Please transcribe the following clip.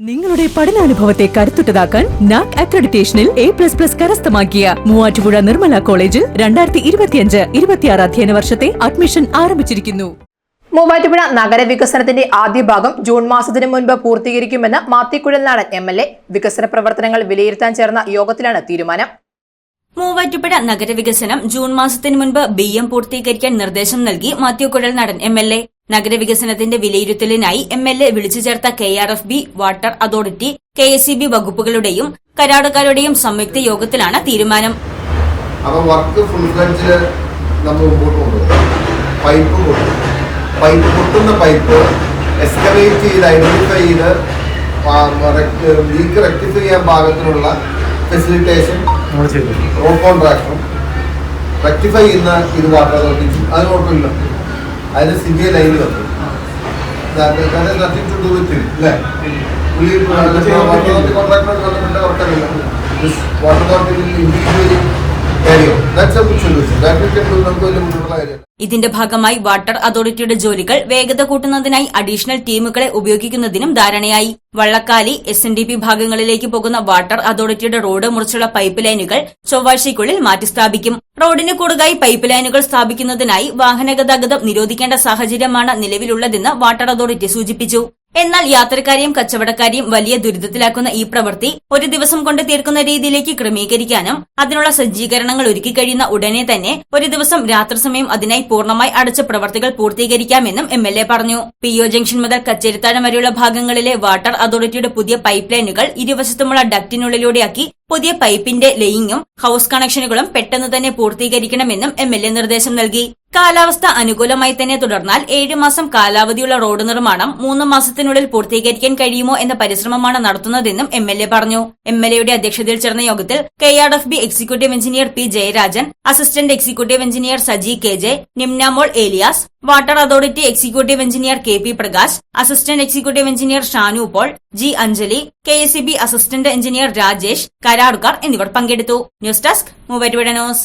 നിങ്ങളുടെ പഠനാനുഭവത്തെ കരുത്തുറ്റതാക്കാൻ നാക് അക്രഡിറ്റേഷനിൽ എ പ്ലസ് പ്ലസ് കരസ്ഥമാക്കിയ മൂവാറ്റുപുഴ നിർമ്മല കോളേജിൽ രണ്ടായിരത്തി ഇരുപത്തിയഞ്ച് ഇരുപത്തിയാറ് അധ്യയന വർഷത്തെ അഡ്മിഷൻ ആരംഭിച്ചിരിക്കുന്നു. മൂവാറ്റുപുഴ നഗരവികസനത്തിന്റെ ആദ്യ ഭാഗം ജൂൺ മാസത്തിനു മുൻപ് പൂർത്തീകരിക്കുമെന്ന് മാത്തിക്കുഴൽനാടൻ എം എൽ എ വികസന പ്രവർത്തനങ്ങൾ വിലയിരുത്താൻ ചേർന്ന യോഗത്തിലാണ് തീരുമാനം. മൂവാറ്റുപുഴ നഗരവികസനം ജൂൺ മാസത്തിന് മുൻപ് ബി എം പൂർത്തീകരിക്കാൻ നിർദ്ദേശം നൽകി Mathew Kuzhalnadan M L A. നഗരവികസനത്തിന്റെ വിലയിരുത്തലിനായി എം എൽ എ വിളിച്ചു ചേർത്ത K R F B water authority K S C B വകുപ്പുകളുടെയും കരാറുകാരുടെയും സംയുക്ത യോഗത്തിലാണ് തീരുമാനം. അപ്പൊ വർക്ക് ഫുൾ ഫ്ലഡ്ജിൽ നമ്മൾ മുമ്പോട്ട് കൊണ്ടുപോകും പൈപ്പ് പൊട്ടും. പൈപ്പ് പൊട്ടുന്ന പൈപ്പ് എക്സ്കവേറ്റ് ചെയ്ത് ഐഡന്റിഫൈ ചെയ്ത് ലീക്ക് റെക്ടിഫൈ ചെയ്യാൻ പാകത്തിനുള്ള ഫെസിലിറ്റേഷൻ റോഡ് കോൺട്രാക്ടറും റെക്ടിഫൈ ചെയ്യുന്ന ഇത് വാട്ടർ അതോറിറ്റി അതിനോട്ടില്ല കുഴപ്പമില്ല അതിന് സിബിഐ ലൈൻ വന്നു. നത്തിങ് ടു ഡു വിത്ത് അല്ലേ? പുള്ളി വാട്ടർ അതോറിറ്റി ബന്ധപ്പെട്ട വാട്ടർ അതോറിറ്റി ഇൻഡിവിജ്വലി ഇതിന്റെ ഭാഗമായി വാട്ടർ അതോറിറ്റിയുടെ ജോലികൾ വേഗത കൂട്ടുന്നതിനായി അഡീഷണൽ ടീമുകളെ ഉപയോഗിക്കുന്നതിനും ധാരണയായി. Vallakkali S N D P ഭാഗങ്ങളിലേക്ക് പോകുന്ന വാട്ടർ അതോറിറ്റിയുടെ റോഡ് മുറിച്ചുള്ള പൈപ്പ് ലൈനുകൾ ചൊവ്വാഴ്ചയ്ക്കുള്ളിൽ മാറ്റിസ്ഥാപിക്കും റോഡിന് കൂടുതലായി പൈപ്പ് ലൈനുകൾ സ്ഥാപിക്കുന്നതിനായി വാഹനഗതാഗതം നിരോധിക്കേണ്ട സാഹചര്യമാണ് നിലവിലുള്ളതെന്ന് വാട്ടർ അതോറിറ്റി സൂചിപ്പിച്ചു. എന്നാൽ യാത്രക്കാരെയും കച്ചവടക്കാരെയും വലിയ ദുരിതത്തിലാക്കുന്ന ഈ പ്രവൃത്തി ഒരു ദിവസം കൊണ്ട് തീർക്കുന്ന രീതിയിലേക്ക് ക്രമീകരിക്കാനും അതിനുള്ള സജ്ജീകരണങ്ങൾ ഒരുക്കി കഴിയുന്ന ഉടനെ തന്നെ ഒരു ദിവസം രാത്രി സമയം അതിനായി പൂർണമായി അടച്ച പ്രവർത്തികൾ പൂർത്തീകരിക്കാമെന്നും എം എൽ എ പറഞ്ഞു. പി ഒ ജംഗ്ഷൻ മുതൽ കച്ചേരിത്താഴം വരെയുള്ള ഭാഗങ്ങളിലെ വാട്ടർ അതോറിറ്റിയുടെ പുതിയ പൈപ്പ് ലൈനുകൾ ഇരുവശത്തുമുള്ള ഡക്റ്റിനുള്ളിലൂടെയാക്കി പുതിയ പൈപ്പിന്റെ ലെയിങ്ങും ഹൌസ് കണക്ഷനുകളും പെട്ടെന്ന് തന്നെ പൂർത്തീകരിക്കണമെന്നും എം എൽ എ നിർദ്ദേശം നൽകി. കാലാവസ്ഥ അനുകൂലമായി തന്നെ തുടർന്നാൽ ഏഴ് മാസം കാലാവധിയുള്ള റോഡ് നിർമ്മാണം മൂന്ന് മാസത്തിനുള്ളിൽ പൂർത്തീകരിക്കാൻ കഴിയുമോ എന്ന പരിശ്രമമാണ് നടത്തുന്നതെന്നും എം എൽ എ പറഞ്ഞു. എം എൽ എയുടെ അധ്യക്ഷതയിൽ ചേർന്ന യോഗത്തിൽ K R F B executive engineer P Jayarajan assistant executive engineer Saji K J Nimnamol Elias water authority executive engineer K P Prakash assistant executive engineer Shanu Paul G Anjali K S C B assistant engineer Rajesh കരാറുകാർ എന്നിവർ പങ്കെടുത്തു. News desk Muvattupuzha news.